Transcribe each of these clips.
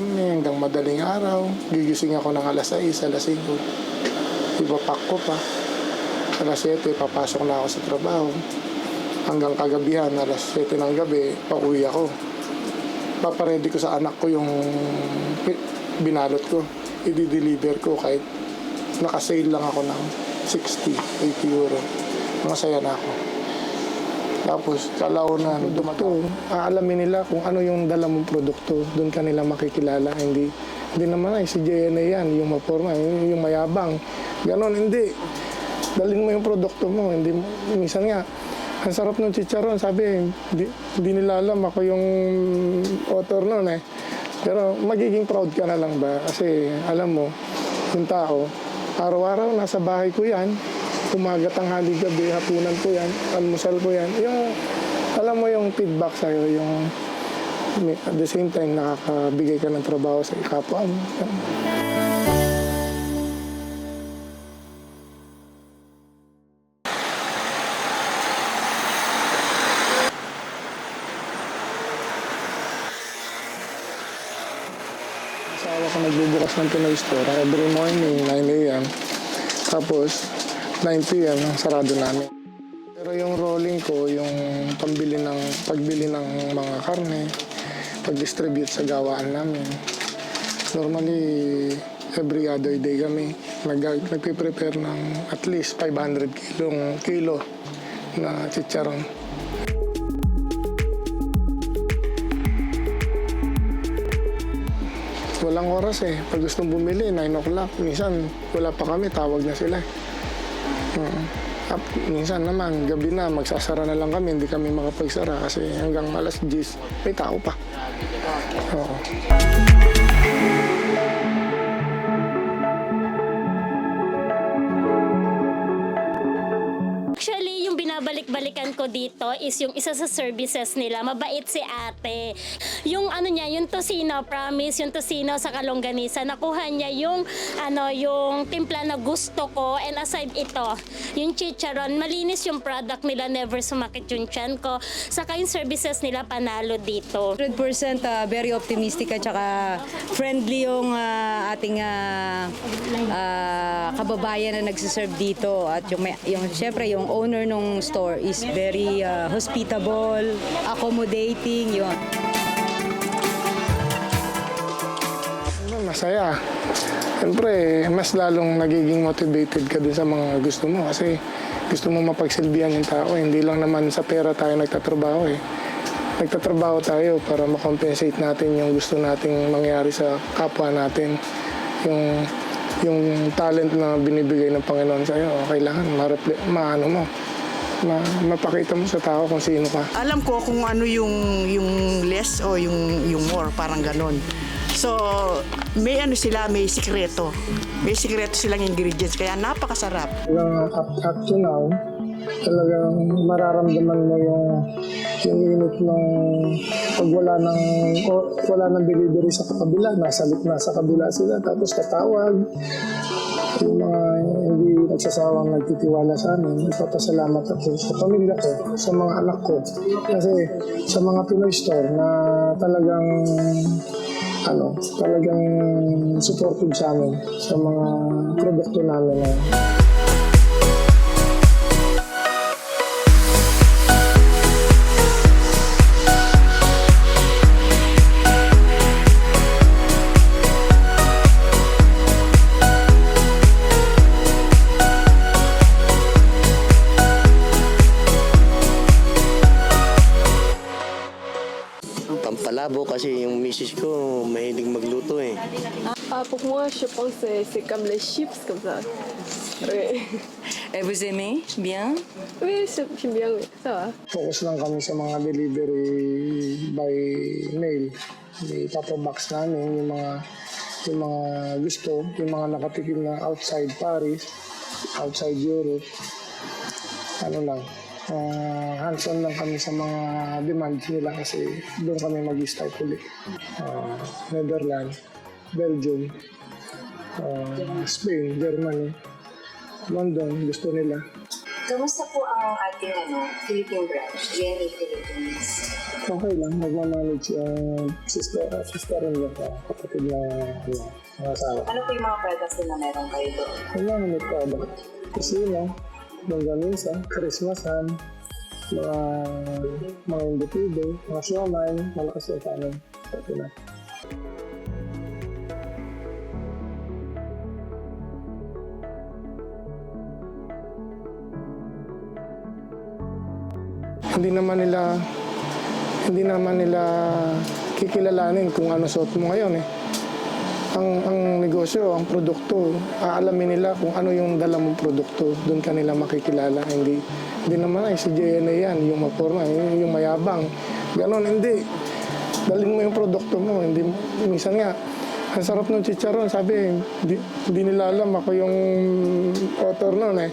karne hanggang madaling araw. Gigising ako ng alas 6, alas 5. Ipapak ko pa. Alas 7, papasok na ako sa trabaho. Hanggang kagabihan, alas 7 ng gabi, pauwi ako. Paparedy ko sa anak ko yung binalot ko. I-deliver ko kahit nakasale lang ako ng 60, 80 euro. Masaya na ako. Tapos, kalaunan, produkto, aalamin nila kung ano yung dala mong produkto. Doon ka nila makikilala. Hindi, hindi naman ay si JNA yan, yung maporma, yung, yung mayabang. Ganon, hindi. Dalhin mo yung produkto mo. Hindi, minsan nga, ang sarap ng chicharon. Sabi, hindi, hindi nila alam ako yung author nun eh. Pero magiging proud ka na lang ba? Kasi alam mo, yung tao, araw-araw nasa bahay ko yan. Umaga, tanghali, gabi, hapunan ko yan, almusal ko yan. Yung, alam mo yung feedback sa'yo, yung at the same time nakakabigay ka ng trabaho sa kapwa mo. Asawa ko nagbubukas ng Pinoy store every morning, 9 a.m. Tapos, 9 p.m. ang sarado namin. Pero yung rolling ko, yung pambili ng, pagbili ng mga karne, pag-distribute sa gawaan namin. Normally, every other day kami nag, nagpe-prepare ng at least 500 kilong, kilo na chicharon. Walang oras eh. Pag gustong bumili, 9 o'clock. Minsan, wala pa kami, tawag na sila. Mm. At minsan naman, gabi na, magsasara na lang kami, hindi kami makapagsara kasi hanggang alas 10, may tao pa. Oo. Dito is yung isa sa services nila. Mabait si ate. Yung ano niya, yung tosino, promise, yung tosino sa kalongganisa, nakuha niya yung, ano, yung timpla na gusto ko. And aside ito, yung chicharon, malinis yung product nila, never sumakit yung tiyan ko. Saka yung services nila, panalo dito. 100% ah, very optimistic at saka friendly yung ah, ating ah, ah, kababayan na nagsiserve dito at yung, yung syempre yung owner ng store is very ah, hospitable, accommodating, yun. Ano, Masaya. Siyempre, mas lalong nagiging motivated ka din sa mga gusto mo kasi gusto mo mapagsilbihan yung tao. Hindi lang naman sa pera tayo nagtatrabaho eh. Nagtatrabaho tayo para makompensate natin yung gusto nating mangyari sa kapwa natin. Yung yung talent na binibigay ng Panginoon sa'yo, kailangan ma-reflect, maano mo, ma, mapakita mo sa tao kung sino ka. alam ko kung ano yung yung less o yung yung more parang ganon. So, may ano sila, may sikreto. May sikreto silang ingredients kaya napakasarap. Hanggang up, up to now, talagang mararamdaman mo yung yung init ng pag wala ng o, wala ng delivery sa kabila, nasa nasa kabila sila tapos tatawag yung mga hindi nagsasawang nagtitiwala sa amin, nagpapasalamat ako sa pamilya ko, sa mga anak ko. Kasi sa mga Pinoy store na talagang ano, talagang supportive sa amin sa mga produkto namin na Pampalabo kasi yung misis ko mahilig magluto eh. Ah, pour moi, je pense que c'est- comme les chips, comme ça. Oui, Et vous aimez bien? oui c'est- j'aime bien, oui. Ça va. focus lang kami sa mga delivery by mail. Ipapabox namin yung mga yung mga gusto, yung mga nakatikim na outside Paris, outside Europe. Ano lang, ah, hands-on lang kami sa mga demands nila kasi doon kami mag-start ulit. Ah, Netherlands, Belgium, ah, Spain, Germany, London, gusto nila. Kamusta po ang ating ano, Philippine branch, Jenny Philippines? Okay lang, nagmamanage yung sister, sister rin niya, kapatid na ano, mga asawa. Ano po yung mga products na meron kayo doon? Wala na may product. Kusina, longganisa, Christmasan, mga mga individu, mga siomay, malakas yung kanin. Pati na. Hindi naman nila hindi naman nila kikilalanin kung ano suot mo ngayon eh ang ang negosyo, ang produkto, aalamin nila kung ano yung dala mong produkto. Doon ka nila makikilala. Hindi, hindi naman ay si JNA yan, yung maporma, yung, yung mayabang. Ganon, hindi. Dalhin mo yung produkto mo. Hindi, minsan nga, ang sarap ng chicharon. Sabi, hindi, hindi nila alam ako yung author nun eh.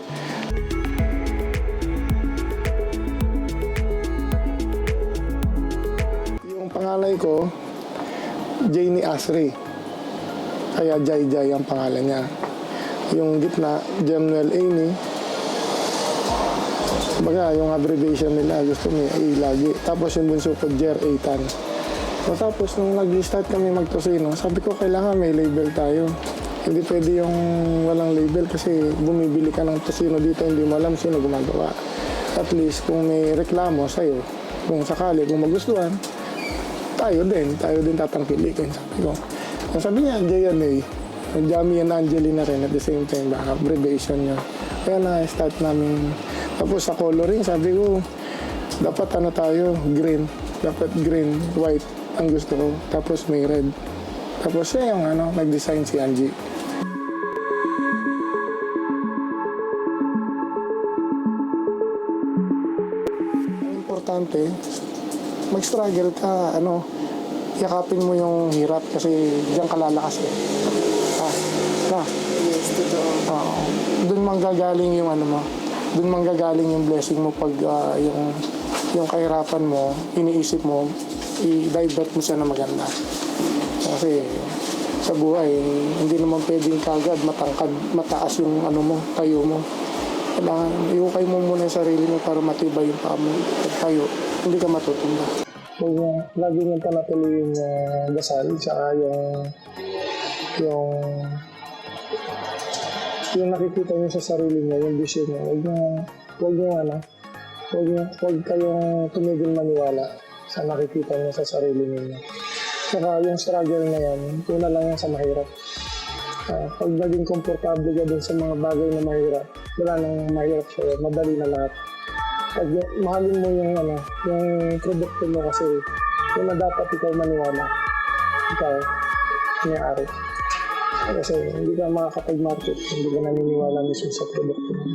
Yung pangalay ko, Janie Asri. Kaya Jai Jai ang pangalan niya. Yung gitna, Jemuel Amy. Baga, yung abbreviation nila, gusto may A lagi. Tapos yung bunso ko, Jer Aitan. So, tapos nung nag-start kami magtosino, sabi ko kailangan may label tayo. Hindi pwede yung walang label kasi bumibili ka ng tosino dito, hindi mo alam sino gumagawa. At least kung may reklamo sa'yo, kung sakali, kung magustuhan, tayo din, tayo din tatangkilikin, sabi ko. Ang sabi niya, JNA, Jamie and Angelina rin at the same time, baka abbreviation niya. Kaya na-start namin. Tapos sa coloring, sabi ko, dapat ano tayo, green. Dapat green, white ang gusto ko. Tapos may red. Tapos siya yung ano, nag-design si Angie. Ang importante, mag-struggle ka, ano, yakapin mo yung hirap kasi diyan ka lalakas eh. Ah, na. Yes, totoo. Oo. Doon manggagaling yung ano mo. Doon manggagaling yung blessing mo pag ah, yung yung kahirapan mo, iniisip mo, i-divert mo siya na maganda. Kasi sa buhay, hindi naman pwedeng kagad matangkad, mataas yung ano mo, tayo mo. Kailangan, iukay mo muna yung sarili mo para matibay yung paa mo. Pag tayo, hindi ka matutumba. Huwag mo, lagi niyong panatuloy yung uh, dasal, tsaka yung yung yung nakikita niyo sa sarili niyo, yung vision niyo, huwag niyo, huwag niyo ano, huwag huwag kayong tumigil maniwala sa nakikita niyo sa sarili niyo. Saka yung struggle na yan, una lang yan sa mahirap. Ah, pag naging komportable ka dun sa mga bagay na mahirap, wala nang mahirap sa'yo, madali na lahat. Pag mahalin mo yung ano, yung produkto mo kasi, yun na dapat ikaw maniwala. Ikaw, may-ari. Kasi hindi ka makakapag-market, hindi ka naniniwala mismo sa produkto mo.